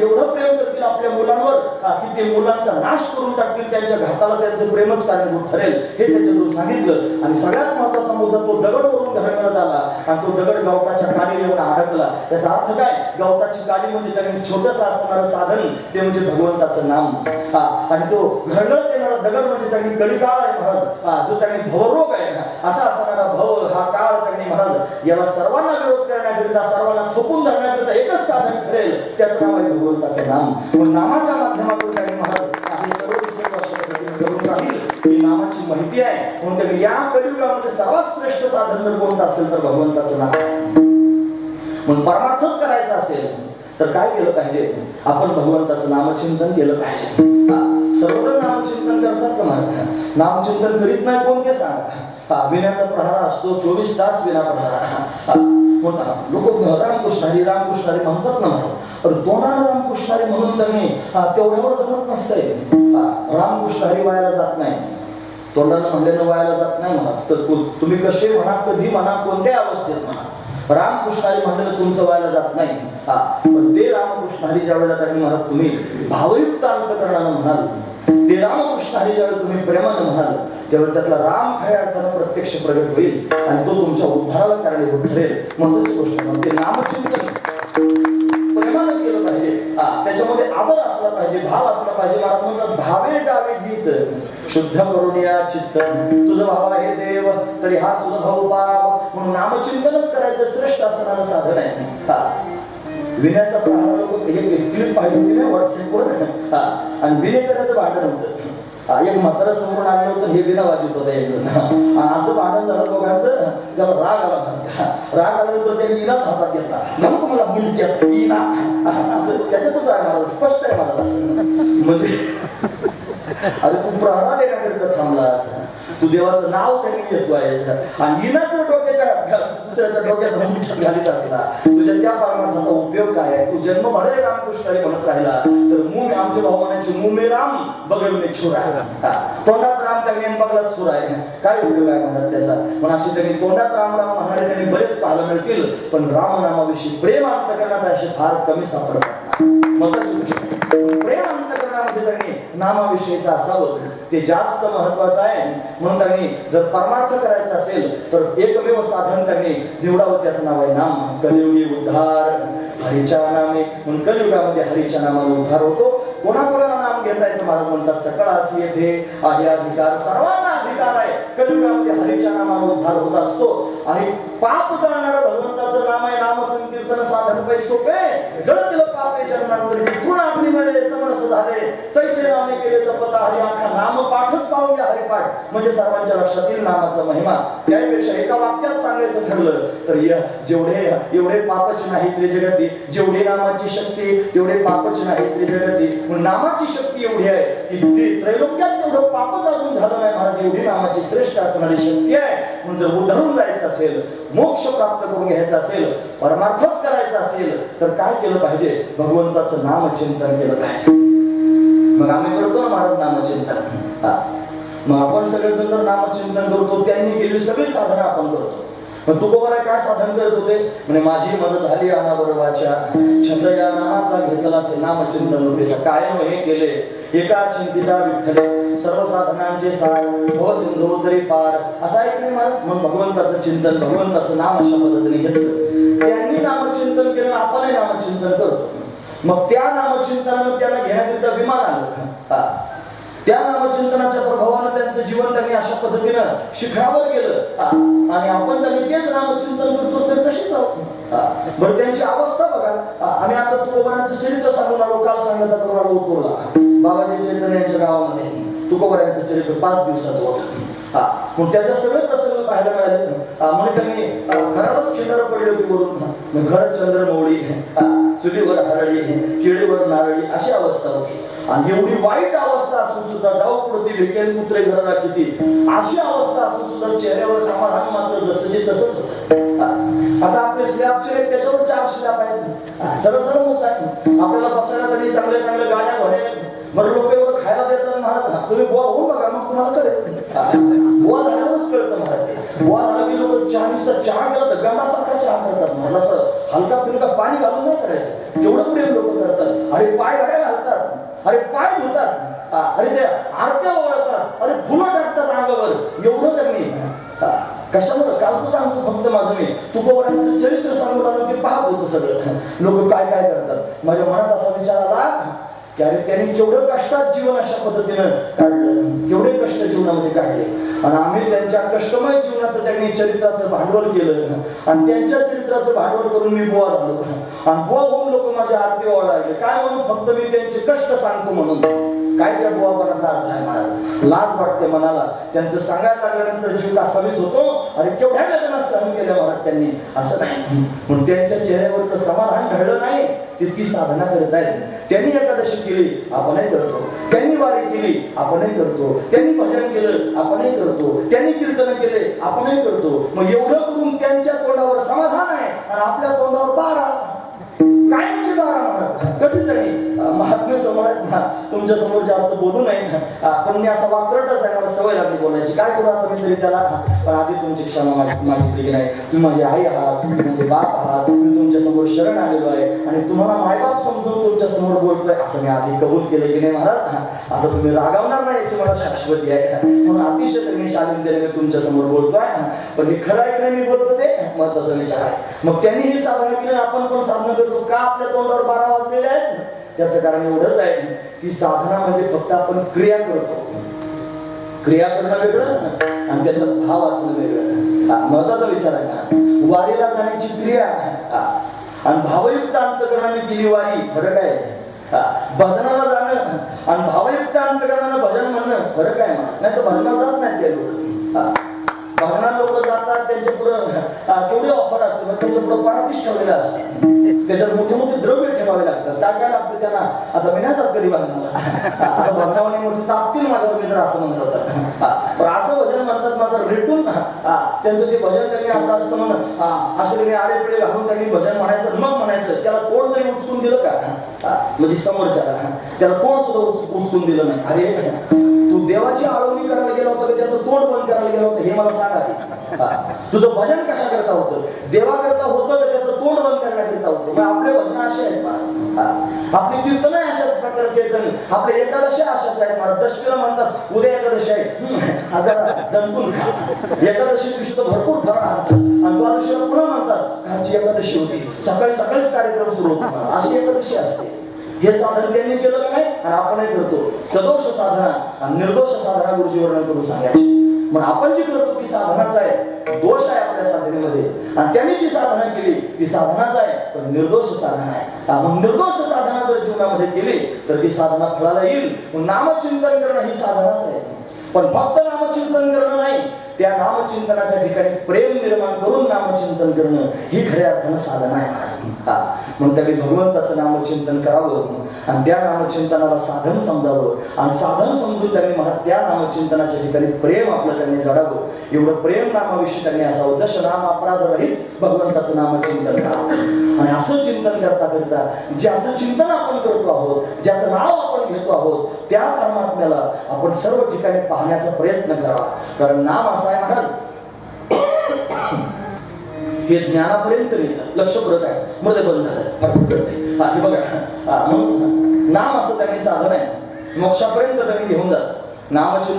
एवढं प्रेम करतील आपल्या मुलांवर की ते मुलांचा नाश करून टाकतील? त्यांच्या घाताला त्यांचं प्रेमच कारणीभूत ठरेल हे त्याच्यातून सांगितलं. आणि सगळ्यात महत्त्वाचा मुद्दा तो दगड वरून घडवण्यात आला. आणि तो दगड गवताच्या काडीने येऊन अडकला त्याचा अर्थ काय? गवताची काडी म्हणजे त्यांनी छोटस असणारं साधन ते म्हणजे भगवंताचं नाम. हा, आणि तो घडत दगड म्हणजे त्यांनी कलिकाळ आहे महाराज. जो त्यांनी भवरोग आहे हा, असा असणारा भव हा काळ त्यांनी महाराज याला सर्वांना विरोध करण्याकरिता सर्वांना थोपून धरण्याकरिता एकच साधन ठरेल त्याचं नाव आहे भगवंताचं नाम. नामाच्या माध्यमातून त्यांनी महाराज सर्व करून राहील ही नामाची माहिती आहे. म्हणून त्यांनी या कलियुगामध्ये सर्वात श्रेष्ठ साधन जर कोणतं असेल तर भगवंताचं नाम. म्हणून परमार्थच करायचा असेल तर काय केलं पाहिजे? आपण भगवंताचं नामचिंतन केलं पाहिजे. हा, नामचिंतन करीत नाही कोण ते सांगा? अभिनयाचा प्रहार असतो चोवीस तास विना प्रहार. म्हणता लोक रामकृष्णारी रामकृष्णारी म्हणतात ना महाराज तर तोंडाला रामकृष्ण म्हणून त्यांनी हा, तेवढ्यावर जमत नसतंय. रामकृष्णारी व्हायला जात नाही. तोंडानं म्हणल्यानं व्हायला जात नाही म्हणा. तर तुम्ही कसे म्हणा कधी म्हणा कोणत्या अवस्थेत म्हणा. रामकृष्णारी म्हणलेलं तुमचं व्हायला जात नाही. हा पण ते रामकृष्णारी ज्या वेळेला त्यांनी म्हणा तुम्ही भावयुक्त अंतकरणानं म्हणाल ते रामकृष्णारी ज्यावेळी तुम्ही प्रेमानं म्हणाल त्यावेळी त्यातला राम खऱ्या अर्थानं प्रत्यक्ष प्रगट होईल आणि तो तुमच्या उद्धाराला कारणीभूत ठरेल महत्वाची गोष्ट म्हणजे नामचिंतन. प्रेमानं केलं पाहिजे. त्याच्यामध्ये आदर असला पाहिजे भाव असला पाहिजे. मला म्हणतात भावे गावे गीत शुद्ध करून या चित्त तुझं भाव आहे देव तरी हा सुद्धा भाऊ पाप. म्हणून नामचिंतनच करायचं श्रेष्ठ असणारं साधन आहे. विण्याचा प्रारंभ लोक एक क्लिप पाहिजे ना व्हॉट्सअपवर हा. आणि विनय भांडण होतं. एक मात्र समोर आणलं होतं हे विना वाजत होतं यायचं असं भांडण झालं दोघांचं त्याला राग आला राग आल्यानंतर त्याने इनाच हातात घेतला. नको मला मुलक्यात इना. असं त्याच्यातच राग मला स्पष्ट आहे मला म्हणजे अरे तू प्रहारा देण्याकरिता थांबला असं तू देवाचं नाव त्यांनी घेतो आहेस आणि इनाच दुसऱ्याच्या डोक्यात मुठ्यात घालीत असला तुझ्या त्या परमार्थाचा उपयोग काय आहे? तू जन्म भरे रामकृष्ण म्हणत राहिला. तर मुंग आमच्या भाऊ म्हणायचे मुमे राम बगल मे छुरा. हा. तोंडात राम त्यांनी आणि बगलात सुरा आहे. काय उपयोग आहे म्हणतात त्याचा? पण अशी त्यांनी तोंडात राम राम म्हणणारे त्यांनी बरेच पाहायला मिळतील पण राम नामाविषयी प्रेम अंतकरणात असे फार कमी सापडतात मग गोष्ट आहे. प्रेम त्यांनी नामाविषयीचं असावं ते जास्त महत्वाचं आहे. म्हणून त्यांनी जर परमार्थ करायचा असेल तर एकमेव साधन त्यांनी निवडावं त्याचं नाव आहे नाम. कलियुगी उद्धार. हरीच्या नामे म्हणून कलियुगामध्ये हरीच्या नामाने उद्धार होतो. कोणाकोणाला नाम घेता येतं? महाराज म्हणतात सकळ असे येथे आहे अधिकार. सर्वांना अधिकार आहे. कलियुगामध्ये हरीच्या नामाने उद्धार होत असतो. आणि पाप जाणारा भगवंत नामाय नाम संकीर्तन साधन पै सोपे. जड दिलं पापे जन्मांतरी पुन्हा आपली मिळे समरस झाले. तैसे नामे केले जपता हरी म्हणजे सर्वांच्या लक्षात येईल नामाचा महिमा. त्यापेक्षा एका वाक्यात सांगायचं ठरलं तर जेवढे एवढे पापच नाहीत रे जगती. जेवढी नामाची शक्ती तेवढे पापच नाहीत रे जगती. नामाची शक्ती एवढी आहे की ते त्रैलोक्यात एवढं पापच अजून झालं नाही महाराज. एवढी नामाची श्रेष्ठ असणारी शक्ती आहे. म्हणून जर उद्धरून जायचं असेल मोक्ष प्राप्त करून घ्यायचं असेल परमार्थच करायचं असेल तर काय केलं पाहिजे? भगवंताचं नामचिंतन केलं पाहिजे. मग आम्ही करतो ना महाराज नामचिंतन. हा. मग आपण सगळेजण जर नामचिंतन करतो त्यांनी केलेली सगळी साधनं आपण करतो. मग तुकोबारा काय साधन करत होते? म्हणजे माझी मदत झाली अनाबरोबाच्या छंद या नामाचा घेतला असे नामचिंतन होते. कायम हे केले? एका चिंतिता विठ्ठले सर्व साधनांचे सार. हो सिंधू तरी पार. असा एक नाही मला मग भगवंताचं चिंतन भगवंताचं नाम अशा पद्धतीने घेतलं. त्यांनी नामचिंतन केलं आपणही नामचिंतन करतो. मग त्या नामचिंतनानं त्यांना घेण्याकरिता विमान आलं. त्या नामचिंतनाच्या प्रभावानं त्यांचं जीवन त्यांनी अशा पद्धतीनं शिखरावर गेलं. आणि आपण त्यांनी तेच नामचिंतन करतो तर तशीच आहोत. बरं त्यांची अवस्था बघा. आम्ही आता तुकोबरांचं चरित्र सांगून आलो काल सांगत करून आलो उत्तरला बाबाजी चैतन्य यांच्या गावामध्ये. तुकोबरांचं चरित्र पाच दिवसाचं होतं. मग त्याच्या सगळे प्रसंग पाहायला मिळाले. म्हणून त्यांनी घरातच घरावरच पडले होते वरून. घर चंद्र मोडी चुलीवर हरळी केळीवर नारळी अशी अवस्था होती. आणि एवढी वाईट अवस्था असून सुद्धा जाऊ पुढे भेटेल पुत्रे घराला किती. अशी अवस्था असून सुद्धा चेहऱ्यावर समाधान मात्र जसं जे तसंच आता आपले स्लॅबचे त्याच्यावर चार स्लॅब आहेत सरळ सरळ होत आहे. आपल्याला बसायला तरी चांगले चांगले गाड्या घोडे बरं लोक एवढं खायला देतात महाराज. हा, तुम्ही बुवा होऊन बघा मग तुम्हाला कळेल. बुवा झाल्यावरच कळतं महाराज बुवा झाला की लोक चहा नुसतं चहा करतात गंडासारखा चहा करतात. महाराज असं हलका फिरका पाणी घालून नाही करायचं. एवढं प्रेम लोक करतात. अरे पाय अरे घालतात. अरे पाय धुतात. अरे ते आरत्या ओळखतात. अरे फुलं टाकतात अंगावर एवढं त्यांनी. हा, कशामुळं? कालचं सांगतो फक्त माझं मी. तुकोबराचं चरित्र सांगत आलो की पाहत होतं सगळं. लोक काय काय करतात? माझ्या मनात असा विचार आला की त्यांनी केवढं कष्टात जीवन अशा पद्धतीनं काढलं. केवढे कष्ट जीवनामध्ये काढले. आणि आम्ही त्यांच्या कष्टमय जीवनाचं त्यांनी चरित्राचं भांडवल केलं. आणि त्यांच्या चरित्राचं भांडवल करून मी बुवा झालो. आणि बुवा होऊन लोक माझ्या आरती लागले. काय म्हणून? फक्त मी त्यांचे कष्ट सांगतो म्हणून. काय त्या बुवापणाचा अर्थ आहे मला लाज वाटते मनाला. त्यांचं सांगायला लागल्यानंतर जीव मीच होतो? अरे केवढ्या वेदना सहन केल्या मला त्यांनी. असं नाही. पण त्यांच्या चेहऱ्यावरचं समाधान घडलं नाही. तितकी साधना करत येईल त्यांनी एकादशी केली आपणही करतो. त्यांनी वारी केली आपणही करतो. त्यांनी भजन केलं आपणही करतो. त्यांनी कीर्तन केले आपणही करतो. मग एवढं करून त्यांच्या तोंडावर समाधान आहे. आणि आपल्या तोंडावर बारा बारा महाराज कधीतरी अं, महात्म्य समोर आहेत ना तुमच्यासमोर जास्त बोलू नये अं, पण मी असा वाकरटच आहे मला सवय लागली बोलायची. काय करू आता मी तरी त्याला? पण आधी तुमची क्षमा मागितली की नाही? तुम्ही माझी आई आहात तुम्ही माझे बाप आहात मी तुमच्यासमोर शरण आलेलो आहे. आणि तुम्हाला मायबाप समजून तुमच्यासमोर बोलतोय असं मी आधी कबूल केलं की नाही महाराज? आता तुम्ही रागावणार नाही याची मला शाश्वती आहे. म्हणून अतिशय तुम्ही मी तुमच्यासमोर बोलतोय. पण हे खरं आहे की मी बोलतो ते? महत्त्वाचा विचार आहे. मग त्यांनी ही साधना केली आपण पण साधना करतो? का आपल्या तोंडावर बारा वाजलेले आहेत? त्याचं कारण एवढंच आहे की साधना म्हणजे फक्त आपण क्रिया करतो. क्रिया करणं वेगळं आणि त्याचा भाव असणं वेगळं. हा, महत्त्वाचा विचार आहे ना वारीला जाण्याची क्रिया आणि भावयुक्त अंतकरणाने केली वारी फरक आहे. भजनाला जाणं. आणि भावयुक्त अंतकरणानं भजन म्हणणं फरक आहे नाही तर भजनाला जात नाही ते लोक. भजनात लोक जातात त्यांच्या पुढं केवढी ऑफर असते मग त्यांच्या पुढं परातीच ठेवलेलं असतं. त्याच्यात मोठे मोठे द्रव्य ठेवावे लागतात. काय काय लागतं त्यांना? आता मी नाही जात कधी आता भजनावाने मोठी तापतील माझ्यावर मी जर असं पण असं भजन म्हणतात माझं रेटून त्यांचं ते भजन त्यांनी असं असतं म्हण हा, असे मी आले पिळे घालून त्यांनी भजन म्हणायचं मग म्हणायचं. त्याला तोंड तरी उचकून दिलं का? म्हणजे समोरच्याला हा, त्याला तोंड सुद्धा उच- उचकून दिलं नाही. अरे तू देवाची आळवणी करायला गेला होता का? त्याचं तोंड बंद करायला गेला होता? हे मला सांग. तुझं भजन कशा करता होतं? देवाकरता होतं त्याचं तोंड बंद करण्याकरिता होतं? मग आपले भजन असे आहेत आपली कीर्तन अशाच प्रकारचे आहेत आपले एकादशी अशाच आहेत मला दशमीला म्हणतात उद्या एकादशी आहे. हम्म, हा खा. एकादशी दिवशी भरपूर फळ आणतात. आणि द्वादशीला पुन्हा म्हणतात कालची एकादशी होती. सकाळी सकाळीच कार्यक्रम सुरू होतो अशी एकादशी असते. हे साधन त्यांनी केलं का नाही? आणि आपणही करतो. सदोष साधना आणि निर्दोष साधना गुरुजी वर्णन करून सांगायची. मग आपण जी करतो ती साधनाच आहे. दोष आहे आपल्या साधनेमध्ये. आणि त्यांनी जी साधना केली ती साधनाच आहे पण निर्दोष साधना आहे. मग निर्दोष साधना जर जीवनामध्ये केली तर ती साधना फळाला येईल. मग नामचिंतन करणं ही साधनाच आहे. पण फक्त नामचिंतन करणं नाही त्या नामचिंतनाच्या ठिकाणी प्रेम निर्माण करून नामचिंतन करणं ही खऱ्या अर्थानं साधना आहे. मग त्यांनी भगवंताचं नामचिंतन करावं. आणि त्या नामचिंतनाला साधन समजावं. आणि साधन समजून त्यांनी मला त्या नामचिंतनाच्या ठिकाणी प्रेम आपलं त्यांनी जडावं. एवढं प्रेम नामाविषयी त्यांनी असा उद्देश नाम अपराधरहित भगवंताचं नामचिंतन करावं. आणि असं चिंतन करता करता ज्याचं चिंतन आपण करतो आहोत ज्याचं नाव आपण घेतो आहोत त्या परमात्म्याला आपण सर्व ठिकाणी पाहण्याचा प्रयत्न करावा. कारण नाम असं आहे महाराज हे ज्ञानापर्यंत नेतं लक्ष परत आहे. मध्ये बंद झालं. हे बघा. मग नाम असं त्यांनी साधन आहे. मोक्षापर्यंत त्यांनी घेऊन जातात नामचिंतन